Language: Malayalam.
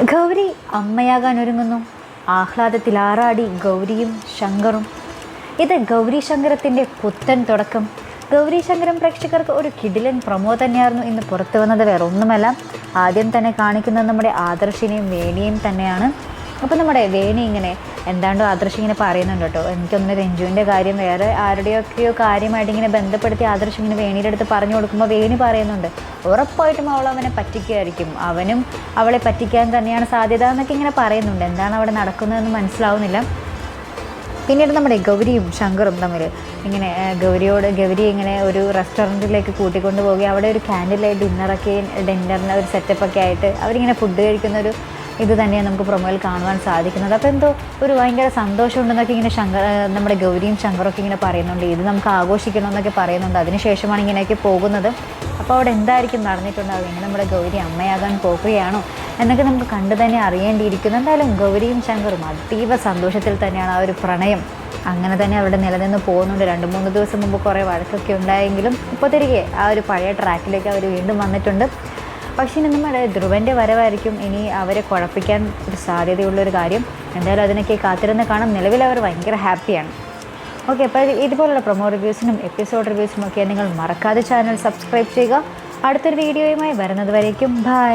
ഗൗരി അമ്മയാകാൻ ഒരുങ്ങുന്നു. ആഹ്ലാദത്തിൽ ആറാടി ഗൗരിയും ശങ്കറും. ഇത് ഗൗരി ശങ്കരത്തിന്റെ പുത്തൻ തുടക്കം. ഗൗരി ശങ്കരം പ്രേക്ഷകർക്ക് ഒരു കിടിലൻ പ്രമോ തന്നെയായിരുന്നു ഇന്ന് പുറത്തു വന്നത്. വേറെ ഒന്നുമല്ല ആദ്യം തന്നെ കാണിക്കുന്നത് നമ്മുടെ ആദർശിനെയും വേണിയും തന്നെയാണ്. അപ്പോൾ നമ്മുടെ വേണി ഇങ്ങനെ എന്താണ്ടോ ആദർശ് ഇങ്ങനെ പറയുന്നുണ്ട് കേട്ടോ. എനിക്കൊന്ന് രഞ്ജുവിന്റെ കാര്യം വേറെ ആരുടെയൊക്കെയോ കാര്യമായിട്ട് ഇങ്ങനെ ബന്ധപ്പെടുത്തി ആദർശ് ഇങ്ങനെ വേണിയുടെ അടുത്ത് പറഞ്ഞു കൊടുക്കുമ്പോൾ വേണി പറയുന്നുണ്ട്. ഉറപ്പായിട്ടും അവൾ അവനെ പറ്റിക്കുകയായിരിക്കും അവനും അവളെ പറ്റിക്കാൻ തന്നെയാണ് സാധ്യത എന്നൊക്കെ ഇങ്ങനെ പറയുന്നുണ്ട്. എന്താണ് അവിടെ നടക്കുന്നതെന്ന് മനസ്സിലാവുന്നില്ല. പിന്നീട് നമ്മുടെ ഗൗരിയും ശങ്കറും തമ്മിൽ ഇങ്ങനെ ഗൗരിയോട് ഗൗരി ഇങ്ങനെ ഒരു റെസ്റ്റോറന്റിലേക്ക് കൂട്ടിക്കൊണ്ട് പോവുകയും അവിടെ ഒരു ക്യാൻഡിൽ ലൈറ്റ് ഡിന്നറൊക്കെ ഡിന്നറിന് ഒരു സെറ്റപ്പൊക്കെ ആയിട്ട് അവരിങ്ങനെ ഫുഡ് കഴിക്കുന്ന ഒരു ഇത് തന്നെയാണ് നമുക്ക് പ്രൊമോയിൽ കാണുവാൻ സാധിക്കുന്നത്. അപ്പോൾ എന്തോ ഒരു ഭയങ്കര സന്തോഷമുണ്ടെന്നൊക്കെ ഇങ്ങനെ ശങ്കർ നമ്മുടെ ഗൗരിയും ശങ്കറൊക്കെ ഇങ്ങനെ പറയുന്നുണ്ട്. ഇത് നമുക്ക് ആഘോഷിക്കണം എന്നൊക്കെ പറയുന്നുണ്ട് അതിനുശേഷമാണ് ഇങ്ങനെയൊക്കെ പോകുന്നത്. അപ്പോൾ അവിടെ എന്തായിരിക്കും നടന്നിട്ടുണ്ടാവുക ഇങ്ങനെ നമ്മുടെ ഗൗരി അമ്മയാകാൻ പോകുകയാണോ എന്നൊക്കെ നമുക്ക് കണ്ടു തന്നെ അറിയേണ്ടിയിരിക്കുന്നു. എന്തായാലും ഗൗരിയും ശങ്കറും അതീവ സന്തോഷത്തിൽ തന്നെയാണ് ആ ഒരു പ്രണയം അങ്ങനെ തന്നെ അവിടെ നിലനിന്ന് പോകുന്നുണ്ട്. രണ്ട് മൂന്ന് ദിവസം മുമ്പ് കുറേ വഴക്കൊക്കെ ഉണ്ടായെങ്കിലും ഇപ്പോൾ തിരികെ ആ ഒരു പഴയ ട്രാക്കിലേക്ക് അവർ വീണ്ടും വന്നിട്ടുണ്ട്. പക്ഷേ ഇനി നമ്മുടെ ധ്രുവന്റെ വരവായിരിക്കും ഇനി അവരെ കുഴപ്പിക്കാൻ ഒരു സാധ്യതയുള്ളൊരു കാര്യം. എന്തായാലും അതിനൊക്കെ കാത്തിരുന്ന് കാണാം. നിലവിൽ അവർ ഭയങ്കര ഹാപ്പിയാണ്. ഓക്കെ അപ്പോൾ ഇതുപോലുള്ള പ്രൊമോ റിവ്യൂസിനും എപ്പിസോഡ് റിവ്യൂസിനും ഒക്കെ നിങ്ങൾ മറക്കാതെ ചാനൽ സബ്സ്ക്രൈബ് ചെയ്യുക. അടുത്തൊരു വീഡിയോയുമായി വരുന്നത് വരേക്കും. ബൈ